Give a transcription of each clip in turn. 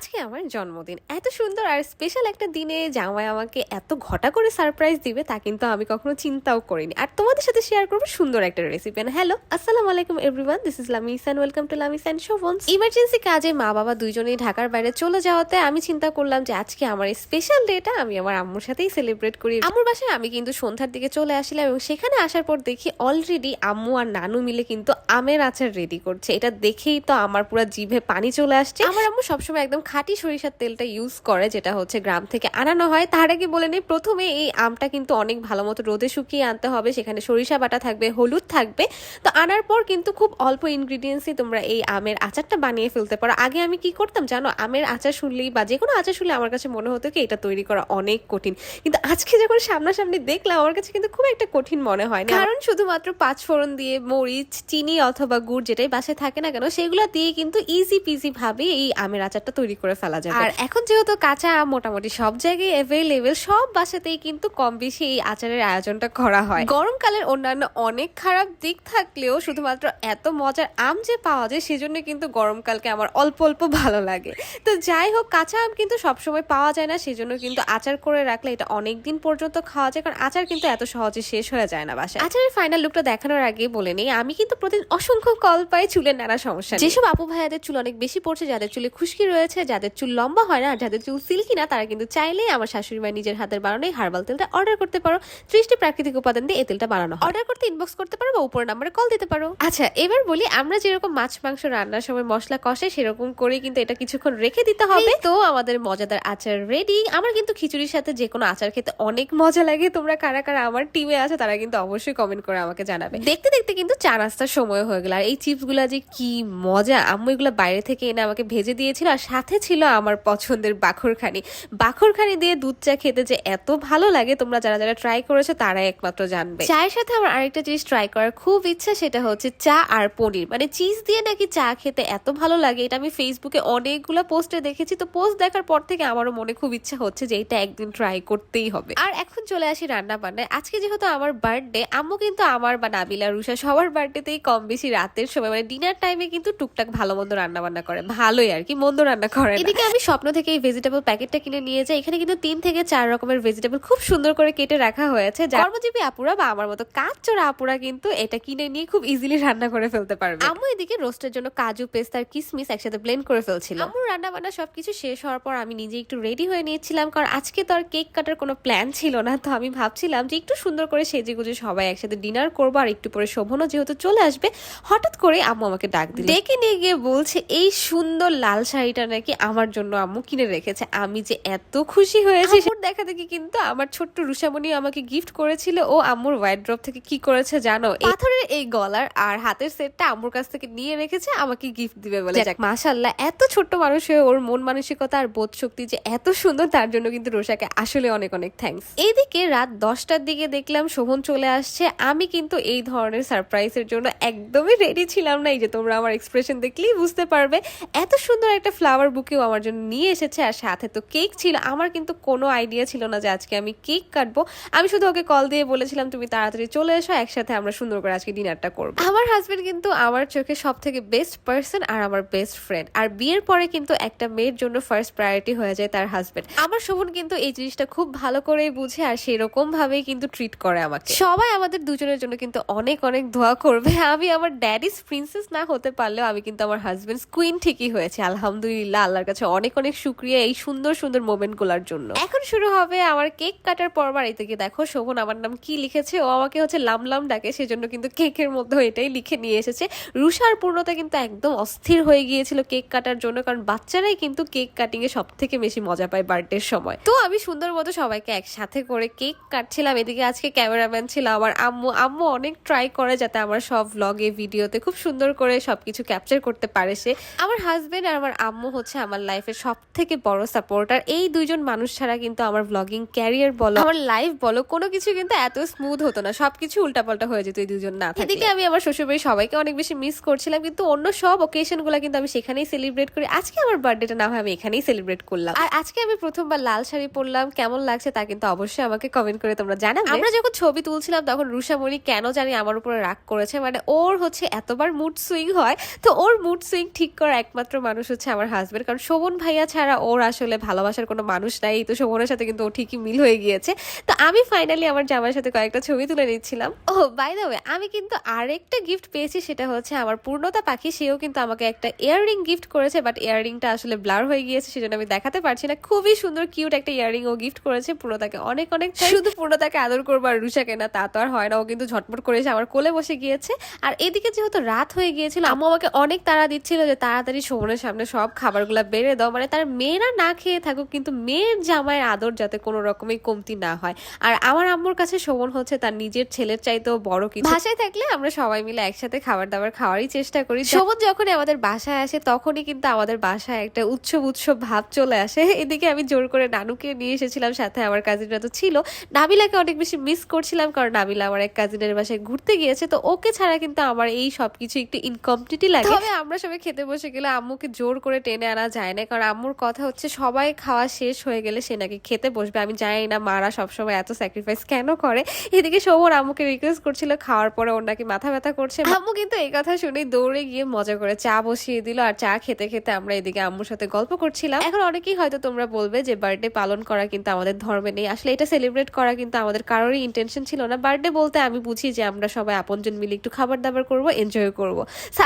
আজকে আমার জন্মদিন। এত সুন্দর আর স্পেশাল একটা দিনে জামাই আমাকে এত ঘটা করে সারপ্রাইজ দিবে তা কিন্তু আমি কখনো চিন্তাও করিনি। আর তোমাদের সাথে শেয়ার করব সুন্দর একটা রেসিপি হ্যালো আসসালামু আলাইকুম everyone this is Lamis and welcome to Lamis and Shovon's emergency কাজে মা বাবা দুইজনেই ঢাকার বাইরে চলে যাওয়াতে আমি চিন্তা করলাম যে আজকে আমার এই স্পেশাল ডেটা আমি আমার আম্মুর সাথেই সেলিব্রেট করি। আম্মুর বাসায় আমি কিন্তু সন্ধ্যার দিকে চলে আসলাম এবং সেখানে আসার পর দেখি অলরেডি আম্মু আর নানু মিলে কিন্তু আমের আচার রেডি করছে। এটা দেখেই তো আমার পুরো জিভে পানি চলে আসছে। আমার আম্মু সবসময় একদম খাঁটি সরিষার তেলটা ইউজ করে, যেটা হচ্ছে গ্রাম থেকে আনানো হয়। তার আগে বলে নিই, প্রথমে এই আমটা কিন্তু অনেক ভালো মতো রোদে শুকিয়ে আনতে হবে। সেখানে সরিষা বাটা থাকবে, হলুদ থাকবে। তো আনার পর কিন্তু খুব অল্প ইনগ্রিডিয়েন্টসই তোমরা এই আমের আচারটা বানিয়ে ফেলতে পারো। আগে আমি কি করতাম জানো? আমের আচার শুনলেই বা যে কোনো আচার শুনলে আমার কাছে মনে হতো কি, এটা তৈরি করা অনেক কঠিন। কিন্তু আজকে যখন সামনাসামনি দেখলাম, আমার কাছে কিন্তু খুব একটা কঠিন মনে হয় না। কারণ শুধুমাত্র পাঁচ ফোড়ন দিয়ে মরিচ, চিনি অথবা গুড় যেটাই বাসায় থাকে না কেন, সেগুলো দিয়ে কিন্তু ইজি পিজি ভাবে এই আমের আচারটা তৈরি করে ফেলা যাবে। আর এখন যেহেতু কাঁচা আম মোটামুটি সব জায়গায় অ্যাভেলেবেল সব বাসাতেই কিন্তু কম বেশি এই আচারের আয়োজনটা করা হয়। গরমকালের অন্যান্য অনেক খারাপ দিক থাকলেও শুধুমাত্র এত মজার আম যে পাওয়া যায় সেজন্য কিন্তু গরমকালকে আমার অল্প অল্প ভালো লাগে। তো যাই হোক কাঁচা আম কিন্তু সবসময় পাওয়া যায় না সেজন্য কিন্তু আচার করে রাখলে এটা অনেক দিন পর্যন্ত খাওয়া যায় কারণ আচার কিন্তু এত সহজে শেষ হয়ে যায় না বাসায়। আচারের ফাইনাল লুকটা দেখানোর আগে বলে নেই আমি কিন্তু প্রতিদিন অসংখ্য কল পাই চুলের নানা সমস্যা। যেসব আপু ভাইয়াদের চুল অনেক বেশি পড়ছে যাদের চুলে খুশকি রয়েছে যাদের চুল লম্বা হয় না আর যাদের চুল সিল্কি না তারা কিন্তু চাইলেই আমার শাশুড়ি মায়ের নিজের হাতের বানানো এই হার্বাল তেলটা অর্ডার করতে পারো। ত্রিশটি প্রাকৃতিক উপাদান দিয়ে এই তেলটা বানানো অর্ডার করতে ইনবক্স করতে পারো বা উপর নাম্বারে কল দিতে পারো। আচ্ছা এবার বলি আমরা যেরকম মাছ মাংস রান্নার সময় মশলা কষে সেরকম করে কিন্তু এটা কিছুক্ষণ রেখে দিতে হবে। তো আমাদের মজাদার আচার রেডি আমার কিন্তু খিচুড়ির সাথে যে কোনো আচার খেতে অনেক মজা লাগে। তোমরা কারা কারা আমার টিমে আছে তারা কিন্তু অবশ্যই কমেন্ট করে আমাকে জানাবে। দেখতে দেখতে কিন্তু চা নাস্তার সময় হয়ে গেল। আর এই চিপসগুলা যে কি মজা! আম্মু এগুলো বাইরে থেকে এনে আমাকে ভেজে দিয়েছিল। আর সাথে ছিল আমার পছন্দের বাখরখানি। বাখরখানি দিয়ে দুধ চা খেতে যে এত ভালো লাগে, তোমরা যারা যারা ট্রাই করেছ তারাই একমাত্র জানবে। চায়ের সাথে আমার আরেকটা জিনিস ট্রাই করার খুব ইচ্ছা, সেটা হচ্ছে চা আর পনির। মানে চিজ দিয়ে নাকি চা খেতে এত ভালো লাগে, এটা আমি ফেসবুকে অনেকগুলো পোস্টে দেখেছি। তো পোস্ট দেখার পর থেকে আমারও মনে খুব ইচ্ছা হচ্ছে যে এটা একদিন ট্রাই করতেই হবে। আর এখন চলে আসি রান্না বান্নায় আজকে যেহেতু আমার বার্থডে আম্মু কিন্তু আমার বা নাবিলা রুষা সবার বার্থডেতেই কম বেশি রাতের সময়। মানে ডিনার টাইমে কিন্তু টুকটাক ভালো মন্দ রান্না বান্না করে। ভালোই আর কি, মন্দ রান্না করে। না। এদিকে আমি স্বপ্ন থেকে এই ভেজিটেবল প্যাকেটটা কিনে নিয়ে যাই। এখানে কিন্তু তিন থেকে চার রকমের ভেজিটেবল খুব সুন্দর করে কেটে রাখা হয়েছে। যা কর্মজীবী আপুরা বা আমার মতো কাজ চোরা আপুরা কিন্তু এটা কিনে নিয়ে খুব ইজিলি রান্না করে ফেলতে পারবে। আম্মু এদিকে রোস্টের জন্য কাজু পেস্ট আর কিসমিস একসাথে ব্লেন্ড করে ফেলছিল। আম্মুর রান্না বান্না সবকিছু শেষ হওয়ার পর আমি নিজে একটু রেডি হয়ে নিয়েছিলাম। কারণ আজকে তো আর কেক কাটার কোনো প্ল্যান ছিল না। তো আমি ভাবছিলাম যে একটু সুন্দর করে সেজে গুজে সবাই একসাথে ডিনার করব আর একটু পরে শোভনও যেহেতু চলে আসবে হঠাৎ করে আম্মু আমাকে ডাক দিল। ডেকে নিয়ে গিয়ে বলছে এই সুন্দর লাল শাড়িটা নাকি আমার জন্য আম্মু কিনে রেখেছে। আমি যে এত খুশি হয়েছি আম্মুর দেখা দেখি কিন্তু আমার ছোট্ট রুষামণি আমাকে গিফট করেছিল। ও আম্মুর হোয়াইট ড্রপ থেকে কি করেছে জানো? পাথরের এই গলার আর হাতের সেটটা আম্মুর কাছ থেকে নিয়ে রেখেছে আমাকে গিফট দিবে বলে। যাক মাশাল্লাহ এত ছোট্ট মানুষ হয়ে ওর মন মানসিকতা আর বোধ শক্তি যে এত সুন্দর তার জন্য কিন্তু রোষাকে আসলে অনেক অনেক থ্যাঙ্কস এইদিকে রাত দশটার দিকে দেখলাম শোভন চলে আসছে। আমি কিন্তু এই ধরনের সারপ্রাইজের জন্য একদমই রেডি ছিলাম না। এই যে তোমরা আমার এক্সপ্রেশন দেখলেই বুঝতে পারবে। এত সুন্দর একটা ফ্লাওয়ার বুকেও আমার জন্য নিয়ে এসেছে আর সাথে তো কেক ছিল। আমার কিন্তু কোনো আইডিয়া ছিল না যে আজকে আমি কেক কাটবো। আমি শুধু ওকে কল দিয়ে বলেছিলাম, তুমি তাড়াতাড়ি চলে এসো, একসাথে আমরা সুন্দর করে আজকে ডিনারটা করব। আমার হাজবেন্ড কিন্তু আমার চোখে সব থেকে বেস্ট পার্সন আর আমার বেস্ট ফ্রেন্ড আর বিয়ের পরে কিন্তু একটা মেয়ের জন্য ফার্স্ট প্রায়োরিটি হয়ে যায় তার হাজবেন্ড আমার শোভন কিন্তু এই জিনিসটা খুব ভালো করেই বুঝে আর সেরকম ভাবেই কিন্তু ট্রিট করে আমাকে। সবাই আমাদের দুজনের জন্য কিন্তু অনেক অনেক দোয়া করবে। আমি আমার ড্যাডিস প্রিন্সেস না হতে পারলেও আমি কিন্তু আমার হাজবেন্ড কুইন ঠিকই হয়েছে, আলহামদুলিল্লাহ আল্লাহর কাছে অনেক অনেক শুক্রিয়া এই সুন্দর সুন্দর মোমেন্টগুলার জন্য। এখন শুরু হবে আমার কেক কাটার পর এই থেকে দেখো, শোভন আমার নাম কি লিখেছে? ও আমাকে হচ্ছে লাম লাম ডাকে, সেজন্য কিন্তু কেকের মধ্যে এটাই লিখে নিয়ে এসেছে। রুষার পূর্ণতা কিন্তু একদম অস্থির হয়ে গিয়েছিল কেক কাটার জন্য, কারণ বাচ্চারাই কিন্তু কেক কাটিং এ সব থেকে বেশি মজা পায় বার্থডের সময়। তো আমি সুন্দর মতো সবাইকে একসাথে করে কেক কাটছিলাম। এদিকে আজকে ক্যামেরাম্যান ছিল আমার আম্মু। আম্মু অনেক ট্রাই করে যাতে আমার সব ভ্লগে ভিডিওতে খুব সুন্দর করে সবকিছু ক্যাপচার করতে পারে সে। আমার হাজবেন্ড আর আমার আম্মু হচ্ছে আমার লাইফের সব থেকে বড় সাপোর্টার। এই দুইজন মানুষ ছাড়া কিন্তু আমার ব্লগিং ক্যারিয়ার বলো আমার লাইফ বলো কোনো কিছু কিন্তু এত স্মুথ হতো না। সবকিছু উল্টাপাল্টা হয়ে যেত এই দুজন না। এদিকে আমি আমার শ্বশুরবাড়ি সবাইকে অনেক বেশি মিস করছিলাম কিন্তু অন্য সব ওকেশনগুলো কিন্তু আমি সেখানেই সেলিব্রেট করি। আজকে আমার বার্থডেটা না হয় আমি এখানেই সেলিব্রেট করলাম। আর আজকে আমি প্রথমবার লাল শাড়ি পরলাম কেমন লাগছে তা কিন্তু অবশ্যই আমাকে কমেন্ট করে তোমরা জানাবে। আমরা যখন ছবি তুলছিলাম তখন রুষামণি কেন জানি আমার উপরে রাগ করেছে মানে ওর হচ্ছে এতবার মুড সুইং হয় তো ওর মুড সুইং ঠিক করা একমাত্র মানুষ হচ্ছে আমার হাজবেন্ড কারণ শোভন ভাইয়া ছাড়া ওর আসলে ভালোবাসার কোনো মানুষ নাই। তো শোভনের সাথে কিন্তু ও ঠিকই মিল হয়ে গিয়েছে। তো আমি ফাইনালি আমার জামাইয়ের সাথে কয়েকটা ছবি তুলে নিচ্ছিলাম। ও বাই দ্য ওয়ে আমি কিন্তু আরেকটা গিফট পেয়েছি সেটা হচ্ছে আমার পূর্ণতা পাখি সেও কিন্তু আমাকে একটা ইয়াররিং গিফট করেছে বাট ইয়াররিংটা আসলে ব্লার হয়ে গিয়েছে সেজন্য আমি দেখাতে পারছি না। খুবই সুন্দর কিউট একটা ইয়াররিং ও গিফট করেছে পূর্ণতাকে অনেক অনেক। শুধু পূর্ণতাকে আদর করব আর রুষাকে না তা তো আর হয় না ও কিন্তু ঝটপট করে এসে আমার কোলে বসে গিয়েছে। আর এদিকে যেহেতু রাত হয়ে গিয়েছিল আম্মু আমাকে অনেক তাড়া দিচ্ছিল যে তাড়াতাড়ি শোভনের সামনে সব খাবারগুলো বেড়ে দাও। মানে তার মেয়েরা না খেয়ে থাকুক কিন্তু মেয়ের জামাইয়ের আদর যাতে কোনো রকমের কমতি না হয়। আর আমার আম্মুর কাছে শোভন হচ্ছে তার নিজের ছেলের চাইতেও বড় কিছু। বাসায় থাকলে আমরা সবাই মিলে একসাথে খাবার দাবার খাওয়ারই চেষ্টা করি। শোভন যখনই আমাদের বাসায় আসে তখনই কিন্তু আমাদের বাসায় একটা উৎসব উৎসব ভাব চলে আসে। এদিকে আমি জোর করে নানুকে নিয়ে এসেছিলাম সাথে আমার কাজিনরা তো ছিল। নাবিলাকে অনেক বেশি মিস করছিলাম কারণ নাবিলা আমার এক কাজিনের বাসায় ঘুরতে গিয়েছে। তো ওকে ছাড়া কিন্তু আমার এই সবকিছু একটু ইনকমপ্লিটই লাগে। তবে আমরা সবাই খেতে বসে গেলে আম্মুকে জোর করে টেনে আনা যায় না। কারণ আম্মুর কথা হচ্ছে সবাই খাওয়া শেষ হয়ে গেলে সে নাকি খেতে বসবে। আমি জানি না মারা সবসময় এত স্যাক্রিফাইস কেন করে। এদিকে সৌমর আম্মুকে রিকোয়েস্ট করছিল, খাওয়ার পরে ওর নাকি মাথা ব্যথা করছে। আম্মু কিন্তু এই কথা শুনে দৌড়ে গিয়ে মজা করে চা বসিয়ে দিল আর চা খেতে খেতে আমরা এদিকে আম্মুর সাথে গল্প করছিলাম। এখন অনেকেই হয়তো তোমরা বলবে যে বার্থডে পালন করা কিন্তু আমাদের ধর্মে নেই। আসলে এটা সেলিব্রেট করা কিন্তু আমাদের কারোরই ইন্টেনশন ছিল না। বার্থডে বলতে আমি বুঝি যে আমরা সবাই আপনজন মিলে একটু খাবার দাবার করব এনজয় করব।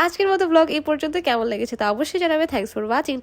আজকের মতো ব্লগ এই পর্যন্ত কেমন লেগেছে তা অবশ্যই জানাবে। Thanks for watching